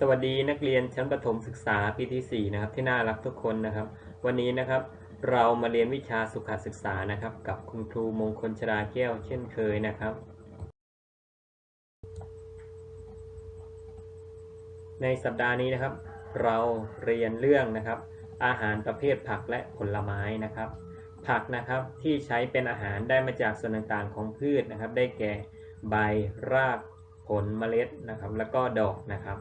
สวัสดีนักเรียนชั้นประถมศึกษาปีที่4นะครับที่น่ารักทุกคนนะครับ วันนี้นะครับเรามาเรียนวิชาสุขศึกษานะครับ กับคุณครูมงคลชราแก้วเช่นเคยนะครับ ในสัปดาห์นี้นะครับ เราเรียนเรื่องนะครับ อาหารประเภทผักและผลไม้นะครับ ผักนะครับที่ใช้เป็นอาหารได้มาจากส่วนต่างๆของพืชนะครับ ได้แก่ใบรากผลเมล็ดนะครับ แล้วก็ดอกนะครับ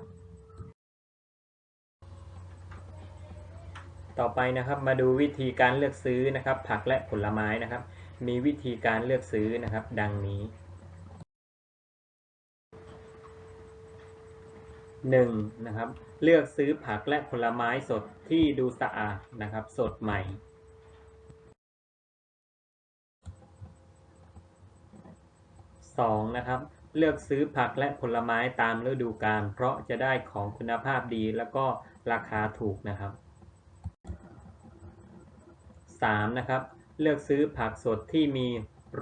ต่อไปนะครับมาดูวิธีการเลือกซื้อนะครับ ผักและผลไม้นะครับ มีวิธีการเลือกซื้อนะครับ ดังนี้ 1. นะครับ เลือกซื้อผักและผลไม้สดที่ดูสะอาดนะครับ สดใหม่ 2. นะครับ เลือกซื้อผักและผลไม้ตามฤดูกาลเพราะจะได้ของคุณภาพดีแล้วก็ราคาถูกนะครับ 3. นะครับ เลือกซื้อผักสดที่มี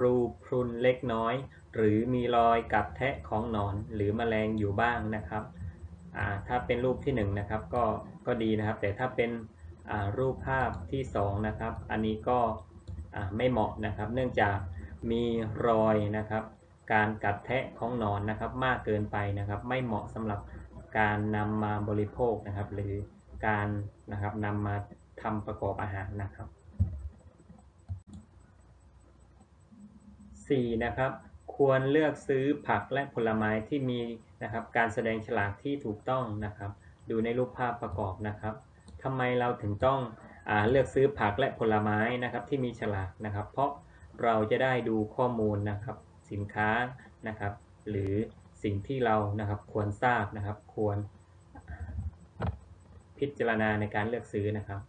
รูพรุนเล็กน้อย หรือมีรอยกัดแทะของหนอนหรือแมลงอยู่บ้างนะครับถ้าเป็นรูปที่1นงนะครับก็ก็ดีนะครับ แต่ถ้าเป็นรูปภาพที่2นะครับ อันนี้ก็ไม่เหมาะนะครับ เนื่องจากมีรอยนะครับ การกัดแทะของหนอนนะครับ มากเกินไปนะครับ ไม่เหมาะสำหรับการนำมาบริโภคนะครับ หรือการนะครับนำมาทำประกอบอาหารนะครับ 4. นะครับควรเลือกซื้อผักและผลไม้ที่มีนะครับการแสดงฉลากที่ถูกต้องนะครับ ดูในรูปภาพประกอบนะครับทำไมเราถึงต้องอเลือกซื้อผักและผลไม้นะครับที่มีฉลากนะครับ เพราะเราจะได้ดูข้อมูลนะครับสินค้านะครับ หรือสิ่งที่เรานะครับควรทราบนะครับ ควรพิจารณาในการเลือกซื้อนะครับ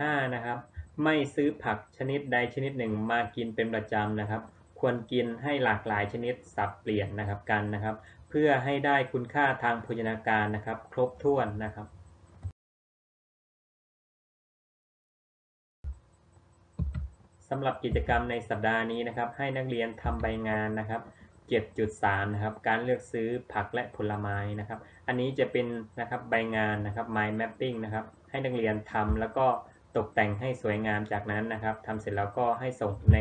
5. นะครับ ไม่ซื้อผักชนิดใดชนิดหนึ่งมากินเป็นประจำนะครับ ควรกินให้หลากหลายชนิดสับเปลี่ยนนะครับกันนะครับ เพื่อให้ได้คุณค่าทางโภชนาการนะครับ ครบถ้วนนะครับ สำหรับกิจกรรมในสัปดาห์นี้นะครับ ให้นักเรียนทำใบงานนะครับ7.3นะครับการเลือกซื้อผักและผลไม้นะครับ อันนี้จะเป็นนะครับใบงานนะครับ mind mapping นะครับ ให้นักเรียนทำแล้วก็ ตกแต่งให้สวยงามจากนั้นนะครับทำเสร็จแล้วก็ให้ส่งใน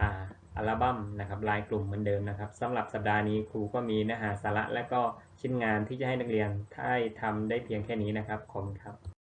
อ่าอัลบั้มนะครับลายกลุ่มเหมือนเดิมนะครับสำหรับสัปดาห์นี้ครูก็มีเนื้อหาสาระและก็ชิ้นงานที่จะให้นักเรียนได้ทำได้เพียงแค่นี้นะครับขอบคุณครับ